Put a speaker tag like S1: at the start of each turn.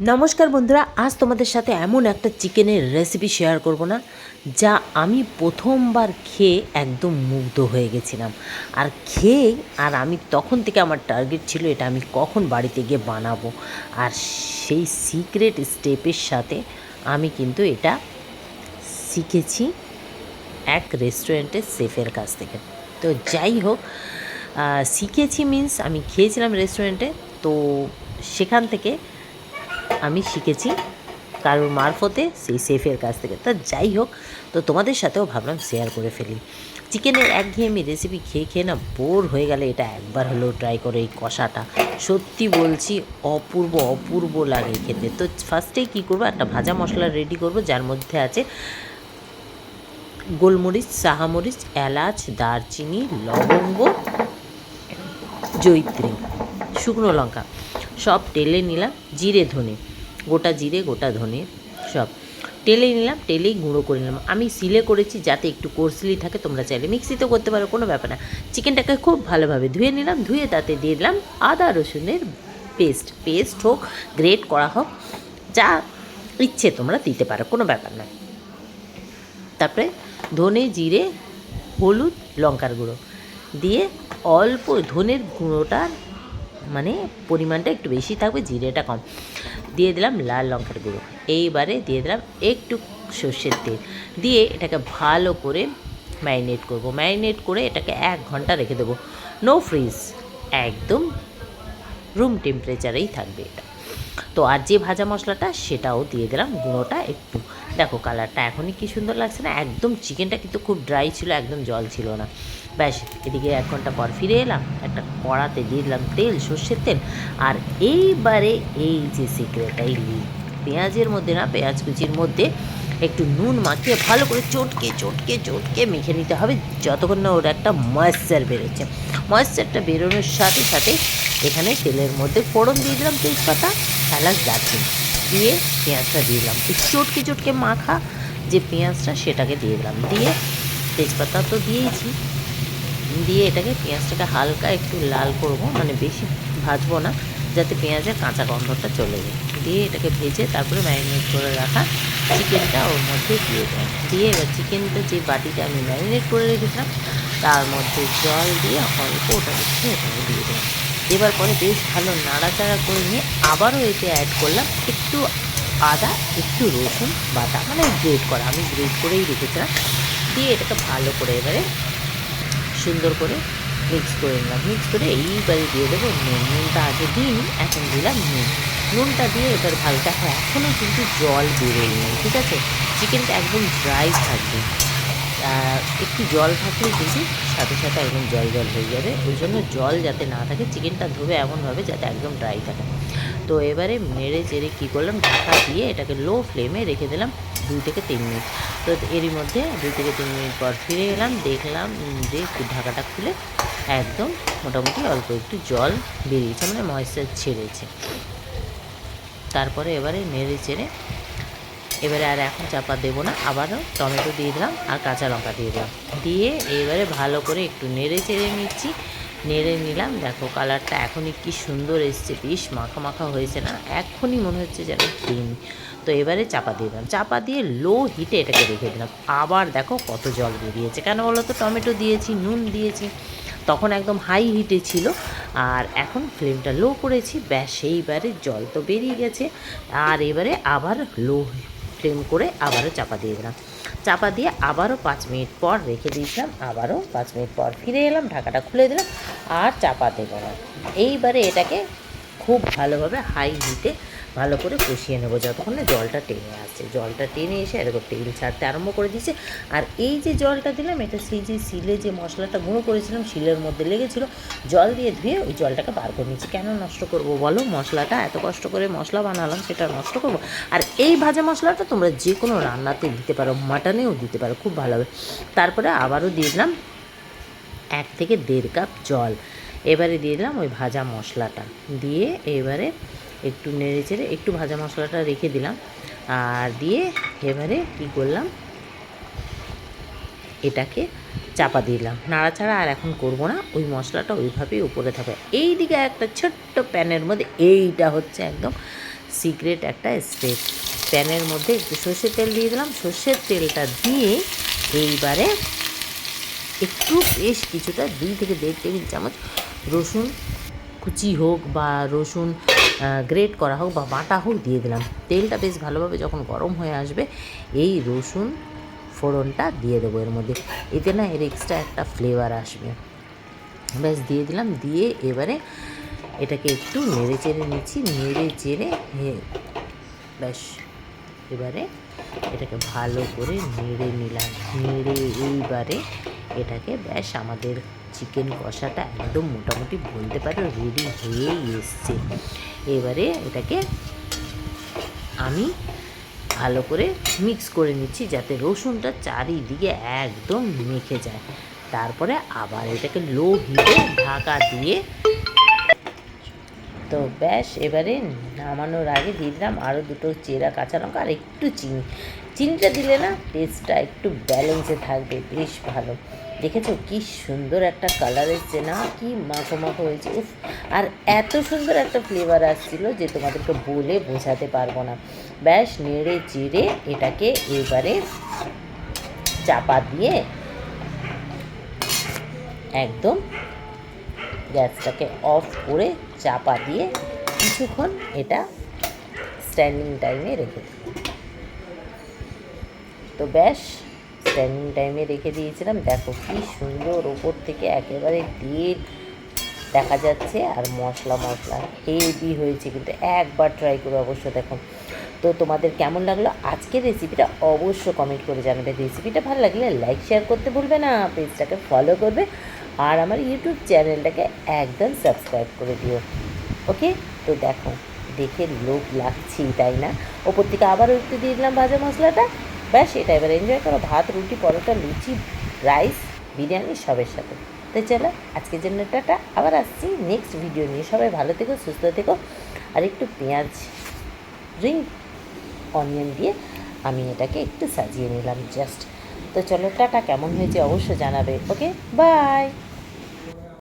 S1: নমস্কার বন্ধুরা, আজ তোমাদের সাথে এমন একটা চিকেনের রেসিপি শেয়ার করব না, যা আমি প্রথমবার খেয়ে একদম মুগ্ধ হয়ে গেছিলাম। আর খেয়ে, আর আমি তখন থেকে আমার টার্গেট ছিল এটা আমি কখন বাড়িতে গিয়ে বানাবো। আর সেই সিক্রেট স্টেপের সাথে আমি কিন্তু এটা শিখেছি এক রেস্টুরেন্টের শেফের কাছ থেকে। তো যাই হোক শিখেছি মিন্স আমি খেয়েছিলাম রেস্টুরেন্টে তো সেখান থেকে আমি শিখেছি কারোর মারফতে সেই শেফের কাছ থেকে। তা যাই হোক, তো তোমাদের সাথেও ভাবলাম শেয়ার করে ফেলি। চিকেনের একঘেয়েমি রেসিপি খেয়ে খেয়ে না বোর হয়ে গেলে এটা একবার হলেও ট্রাই করে এই কষাটা। সত্যি বলছি, অপূর্ব অপূর্ব লাগে খেতে। তো ফার্স্টেই কী করব, একটা ভাজা মশলা রেডি করব, যার মধ্যে আছে গোলমরিচ সাহামরিচ এলাচ, দারচিনি, লবঙ্গ জৈত্রী শুকনো লঙ্কা। সব টেলে নিলাম, জিরে ধনে। গোটা জিরে, গোটা ধনে সব। টেলে নিলাম টেলেই গুঁড়ো করে নিলাম। আমি সিলে করেছি যাতে একটু কোর্সলি থাকে, তোমরা চাইলে মিক্সিতেও করতে পারো, কোনো ব্যাপার না। চিকেনটাকে খুব ভালোভাবে ধুয়ে নিলাম, ধুয়ে তাতে দিয়ে দিলাম আদা, রসুনের পেস্ট পেস্ট হোক গ্রেট করা হোক, যা ইচ্ছে তোমরা দিতে পারো, কোনো ব্যাপার না। তারপরে ধনে, জিরে, হলুদ, লঙ্কার গুঁড়ো। দিয়ে অল্প ধনের গুঁড়োটার মানে পরিমাণটা একটু বেশি থাকবে, জিরেটা কম। দিয়ে দিলাম লাল লঙ্কার গুঁড়ো। এইবারে দিয়ে দিলাম একটু সর্ষের তেল। দিয়ে এটাকে ভালো করে ম্যারিনেট করব। ম্যারিনেট করে এটাকে এক ঘণ্টা রেখে দেবো। নো ফ্রিজ একদম রুম টেম্পারেচারেই থাকবে এটা। তো আর যে ভাজা মশলাটা সেটাও দিয়ে দিলাম। গুঁড়োটা একটু দেখো কালারটা এখনই কি সুন্দর লাগছে না? একদম চিকেনটা কিন্তু খুব ড্রাই ছিল, একদম জল ছিল না। ব্যাস, এদিকে এক ঘণ্টা পর ফিরে এলাম, একটা কড়াতে দিয়ে দিলাম তেল, সর্ষের তেল। আর এইবারে এই যে সিক্রেট এই লি- পেঁয়াজের মধ্যে না, পেঁয়াজ কুচির মধ্যে একটু নুন মাখিয়ে ভালো করে চটকে চটকে চটকে মেখে নিতে হবে, যতক্ষণ না ওর একটা ময়েশ্চার বেরোচ্ছে। ময়েশ্চারটা বেরোনোর সাথে সাথে এখানে তেলের মধ্যে ফোড়ন দিয়ে দিলাম তেজপাতা, এলাচ, দারচিনি। দিয়ে পেঁয়াজটা দিয়ে দিলাম। চটকে চটকে মাখা যে পেঁয়াজটা সেটাকে দিয়ে দিলাম। দিয়ে তেজপাতা তো দিয়েইছি। দিয়ে এটাকে পেঁয়াজটাকে হালকা একটু লাল করব মানে বেশি ভাজবো না, যাতে পেঁয়াজের কাঁচা গন্ধটা চলে যায়। দিয়ে এটাকে ভেজে তারপরে ম্যারিনেট করে রাখা চিকেনটা ওর মধ্যে দিয়ে দেয় দিয়ে এবার চিকেনটা যে বাটিটা আমি ম্যারিনেট করে রেখেছিলাম, তার মধ্যে জল দিয়ে অল্প ওটাকে দিয়ে দেয় দেবার পরে বেশ ভালো নাড়াচাড়া করে নিয়ে আবারও এতে অ্যাড করলাম একটু আদা, একটু রসুন বাটা মানে গ্রেট করা। আমি গ্রেট করেই রেখেছিলাম। দিয়ে এটাকে ভালো করে এবারে সুন্দর করে মিক্স করে নিলাম। মিক্স করে এইবারে দিয়ে দেবো নুন। নুনটা আগে দিন এখন দিলাম নুন। নুনটা দিয়ে এবার ভালটা হয় এখনও কিন্তু জল বেরোয়নি, ঠিক আছে? চিকেনটা একদম ড্রাই থাকবে। একটু জল থাকলে কিন্তু সাথে সাথে একদম জল জল হয়ে যাবে। ওই জন্য জল যাতে না থাকে, চিকেনটা ধোবে এমনভাবে যাতে একদম ড্রাই থাকে। তো এবারে নেড়ে চেড়ে কী করলাম? ঢাকা দিয়ে এটাকে লো ফ্লেমে রেখে দিলাম দুই থেকে তিন মিনিট। তো এরই মধ্যে দুই থেকে তিন মিনিট পর ফিরে এলাম, দেখলাম যে ঢাকাটা খুলে একদম মোটামুটি অল্প একটু জল বেরিয়েছে মানে ময়েশ্চার ছেড়েছে। তারপরে এবারে নেড়ে চেড়ে এবারে আর এখন চাপা দেবো না, আবারও টমেটো দিয়ে দিলাম আর কাঁচা লঙ্কা দিয়ে দিলাম। দিয়ে এবারে ভালো করে একটু নেড়ে চেড়ে নিচ্ছি, নেড়ে নিলাম। দেখো কালারটা এখনই কি সুন্দর এসছে, বেশ মাখা মাখা হয়েছে না, এখনই মনে হচ্ছে যেন ক্রিম তো এবারে চাপা দিয়ে দিলাম। চাপা দিয়ে লো হিটে এটাকে রেখে দিলাম। আবার দেখো কত জল বেরিয়েছে। কেন বলো তো? টমেটো দিয়েছি, নুন দিয়েছি, তখন একদম হাই হিটে ছিল। আর এখন ফ্লেমটা লো করেছি, ব্যাস সেইবারে জল তো বেরিয়ে গেছে। আর এবারে আবার লো ফ্লেম করে আবারও চাপা দিয়ে দিলাম। চাপা দিয়ে আবারও পাঁচ মিনিট পর রেখে দিয়েছিলাম, আবারও পাঁচ মিনিট পর ফিরে এলাম, ঢাকাটা খুলে দিলাম, আর চাপা দেবো না। এইবারে এটাকে খুব ভালোভাবে হাই হিটে ভালো করে কষিয়ে নেব যতক্ষণ না জলটা টেনে আসছে। জলটা টেনে এসে এরকম তেল ছাড়তে আরম্ভ করে দিয়েছে। আর এই যে জলটা দিলাম, এটা সেই যে শিলে যে মশলাটা গুঁড়ো করেছিলাম, শিলের মধ্যে লেগেছিলো, জল দিয়ে ধুয়ে ওই জলটাকে বার করে নিচ্ছি কেন নষ্ট করব বলো? মশলাটা এত কষ্ট করে মশলা বানালাম, সেটা নষ্ট করব? আর এই ভাজা মশলাটা তোমরা যে কোনো রান্নাতে দিতে পারো, মাটনেও দিতে পারো, খুব ভালো হবে। তারপরে আবারও দিয়ে দিলাম এক থেকে দেড় কাপ জল। এবারে দিয়ে দিলাম ওই ভাজা মশলাটা। দিয়ে এবারে একটু নেড়ে চেড়ে একটু ভাজা মশলাটা রেখে দিলাম। আর দিয়ে এবারে কী করলাম? এটাকে চাপা দিলাম। নাড়াচাড়া আর এখন করব না। ওই মশলাটা ওইভাবেই উপরে থাকবে। এই দিকে একটা ছোট্ট প্যানের মধ্যে, এইটা হচ্ছে একদম সিক্রেট একটা স্টেপ। প্যানের মধ্যে একটু সর্ষের তেল দিয়ে দিলাম। সর্ষের তেলটা দিয়ে এইবারে একটু বেশ কিছুটা দুই থেকে দেড় টেবিল চামচ রসুন কুচি হোক বা রসুন গ্রেট করা হোক বা বাটা হোক দিয়ে দিলাম। তেলটা বেশ ভালোভাবে যখন গরম হয়ে আসবে, এই রসুন ফোড়নটা দিয়ে দেবো এর মধ্যে। এতে না এর এক্সট্রা একটা ফ্লেভার আসবে। ব্যাস, দিয়ে দিলাম। দিয়ে এবারে এটাকে একটু নেড়ে চেড়ে নিচ্ছি। নেড়ে চেড়ে ব্যাস, এবারে এটাকে ভালো করে নেড়ে নিলাম। নেড়ে এইবারে এটাকে ব্যাস আমাদের চিকেন কষাটা একদম মোটামুটি বলতে পারো রেডি হয়েই এসছে। এবারে এটাকে আমি ভালো করে মিক্স করে নিচ্ছি যাতে রসুনটা চারিদিকে একদম মেখে যায়। তারপরে আবার এটাকে লো হিটে ঢাকা দিয়ে তো ব্যাস এবারে নামানোর আগে দিয়ে দিলাম আরও দুটো চেরা কাঁচা লঙ্কা আর একটু চিনি। চিনিটা দিলে না টেস্টটা একটু ব্যালেন্সে থাকবে, বেশ ভালো। দেখেছ কি সুন্দর একটা কালার এসছে না? কি মাখো মাখো হয়েছে। উফ, আর এত সুন্দর একটা ফ্লেভার আসছিল যে তোমাদেরকে বলে বোঝাতে পারব না। ব্যাস, নেড়ে চেড়ে এটাকে এবারে চাপা দিয়ে একদম গ্যাসটাকে অফ করে চাপা দিয়ে কিছুক্ষণ এটা স্ট্যান্ডিং টাইমে রেখে দিই। তো ব্যাস স্ট্যান্ডিং টাইমে রেখে দিয়েছিলাম। দেখো কি সুন্দর ওপর থেকে একেবারে তেল দেখা যাচ্ছে আর মশলা মশলা হেভি হয়েছে কিন্তু একবার ট্রাই করে অবশ্য দেখো। তো তোমাদের কেমন লাগল? আজকের রেসিপিটা অবশ্য কমেন্ট করে জানাবে। রেসিপিটা ভালো লাগলে লাইক শেয়ার করতে ভুলবে না। পেজটাকে ফলো করবে আর আমার ইউটিউব চ্যানেলটাকে একদম সাবস্ক্রাইব করে দিও। ওকে তো দেখো, দেখে লোভ লাগছি তাই না? ওপর থেকে আবারও একটু দিয়ে দিলাম ভাজা মশলাটা। ব্যাস, এটা এবার এনজয় করো। ভাত, রুটি, পরোটা, লুচি রাইস বিরিয়ানি সবের সাথে। তো চলো, আজকের জন্য টাটা। আবার আসছি নেক্সট ভিডিও নিয়ে। সবাই ভালো থেকো, সুস্থ থেকো। আর একটু পেঁয়াজ রিং অনিয়ন দিয়ে আমি এটাকে একটু সাজিয়ে নিলাম জাস্ট তো চলো, টাটা। কেমন হয়েছে অবশ্যই জানাবে ওকে বাই